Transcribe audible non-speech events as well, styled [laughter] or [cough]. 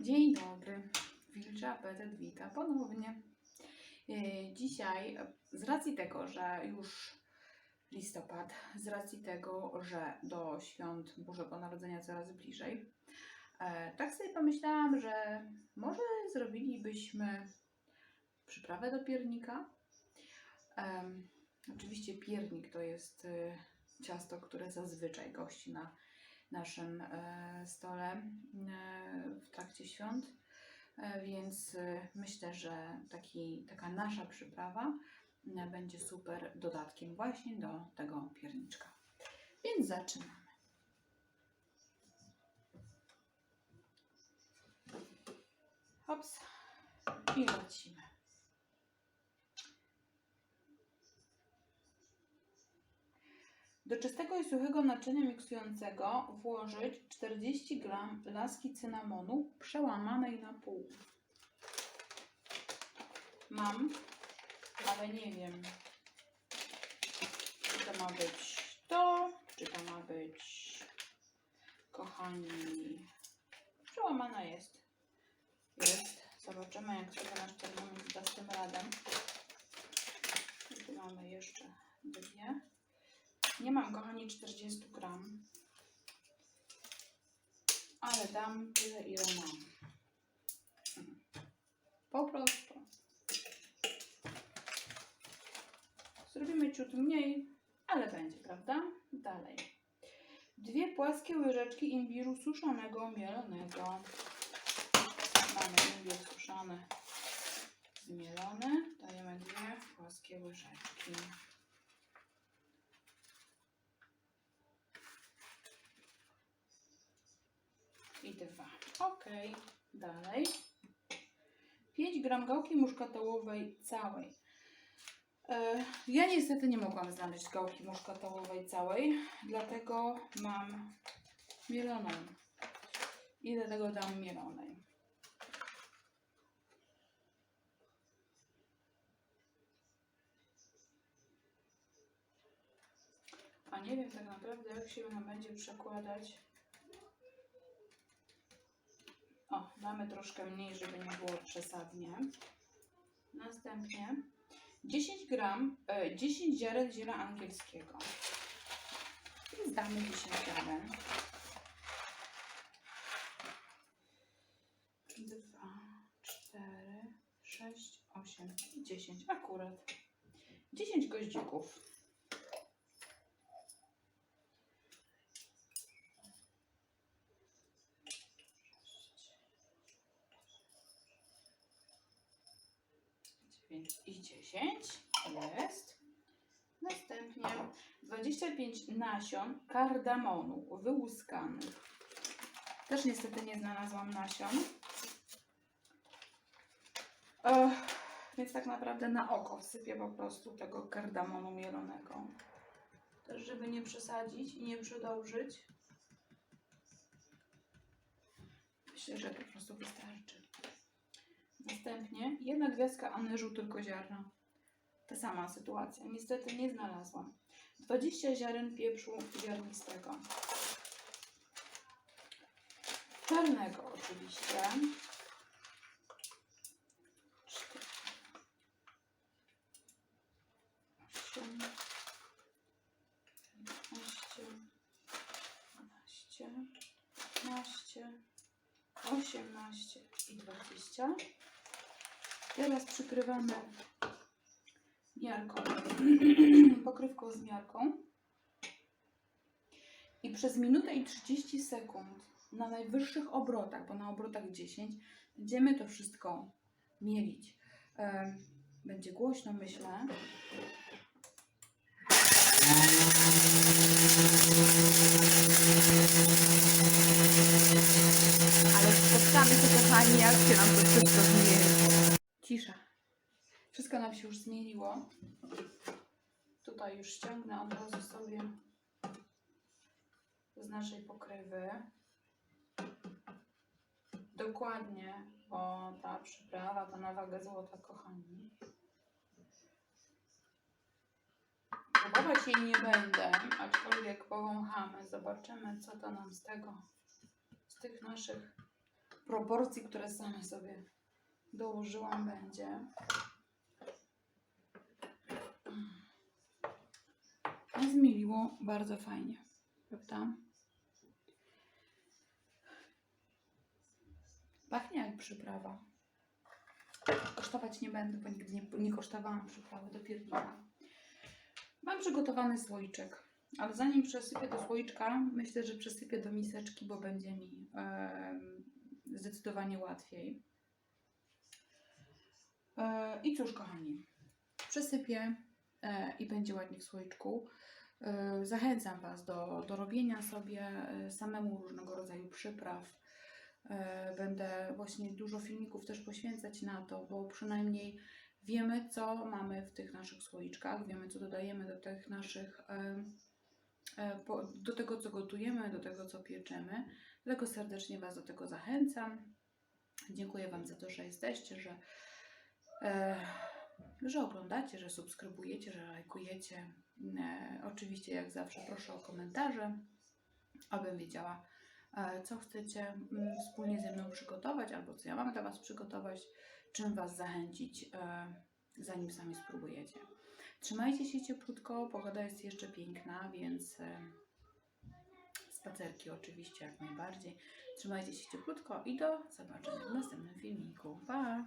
Dzień dobry. Wilczy apetyt wita ponownie. E, Dzisiaj, z racji tego, że już listopad, z racji tego, że do świąt Bożego Narodzenia coraz bliżej, e, tak sobie pomyślałam, że może zrobilibyśmy przyprawę do piernika. Oczywiście piernik to jest e, ciasto, które zazwyczaj gości na naszym e, stole e, w trakcie świąt. E, Więc myślę, że taki, taka nasza przyprawa będzie super dodatkiem właśnie do tego pierniczka. Więc zaczynamy. Hops i lecimy. Do czystego i suchego naczynia miksującego włożyć 40 g laski cynamonu przełamanej na pół. Mam, ale nie wiem, czy to ma być to, czy to ma być, kochani, przełamana jest. Jest. Zobaczymy, jak sobie nasz termometr z tym radę. Tu mamy jeszcze dwie. Nie mam, kochani, 40 gram. Ale dam tyle, ile mam. Po prostu. Zrobimy ciut mniej, ale będzie, prawda? Dalej. Dwie płaskie łyżeczki imbiru suszonego, mielonego. Mamy imbir suszony, zmielony. Dajemy dwie płaskie łyżeczki. Dwa. Ok, dalej. 5 gram gałki muszkatołowej całej. E, Ja niestety nie mogłam znaleźć gałki muszkatołowej całej, dlatego mam mieloną. I do tego dam mielonej. A nie wiem tak naprawdę, jak się ona będzie przekładać O, damy troszkę mniej, żeby nie było przesadnie. Następnie 10 gram, e, 10 ziaren ziela angielskiego. Więc damy 10 ziaren. 2, 4, 6, 8 i 10 akurat. 10 goździków. Dziewięć i 10 jest. Następnie 25 nasion kardamonu wyłuskanych. Też niestety nie znalazłam nasion. Ech, więc tak naprawdę na oko wsypię po prostu tego kardamonu mielonego. Też żeby nie przesadzić i nie przedobrzyć. Myślę, że po prostu wystarczy. Następnie jedna gwiazdka anyżu, tylko ziarna. Ta sama sytuacja. Niestety nie znalazłam. 20 ziaren pieprzu ziarnistego. Czarnego oczywiście. 4, 8, 15, 12, 15, 18 i 20. Teraz przykrywamy miarką, [clears throat] pokrywką z miarką. I przez minutę i 30 sekund na najwyższych obrotach, bo na obrotach 10, będziemy to wszystko mielić. Będzie głośno, myślę. Ale spotkamy się, kochani, jak się nam to wszystko zmieni. Cisza. Wszystko nam się już zmieniło. Tutaj już ściągnę od razu sobie z naszej pokrywy. Dokładnie, bo ta przyprawa to na wagę złota, kochani. Próbować jej nie będę, aczkolwiek powąchamy, zobaczymy co to nam z tego, z tych naszych proporcji, które same sobie dołożyłam, będzie. Zmieliło bardzo fajnie, prawda? Pachnie jak przyprawa. Kosztować nie będę, bo nigdy nie, nie kosztowałam przyprawy do piernika. Mam przygotowany słoiczek, ale zanim przesypię do słoiczka, myślę, że przesypię do miseczki, bo będzie mi em, zdecydowanie łatwiej. I cóż, kochani, przesypię e, i będzie ładnie w słoiczku. E, Zachęcam Was do, do robienia sobie e, samemu różnego rodzaju przypraw. Będę właśnie dużo filmików też poświęcać na to, bo przynajmniej wiemy, co mamy w tych naszych słoiczkach, wiemy, co dodajemy do tych naszych, do tego, co gotujemy, do tego, co pieczemy. Dlatego serdecznie Was do tego zachęcam. Dziękuję Wam za to, że jesteście, że, że oglądacie, że subskrybujecie, że lajkujecie. E, oczywiście, jak zawsze, proszę o komentarze, abym wiedziała, e, co chcecie mm, wspólnie ze mną przygotować, albo co ja mam dla Was przygotować, czym Was zachęcić, e, zanim sami spróbujecie. Trzymajcie się cieplutko, pogoda jest jeszcze piękna, więc spacerki oczywiście jak najbardziej. Trzymajcie się cieplutko i do zobaczenia w następnym filmiku. Pa!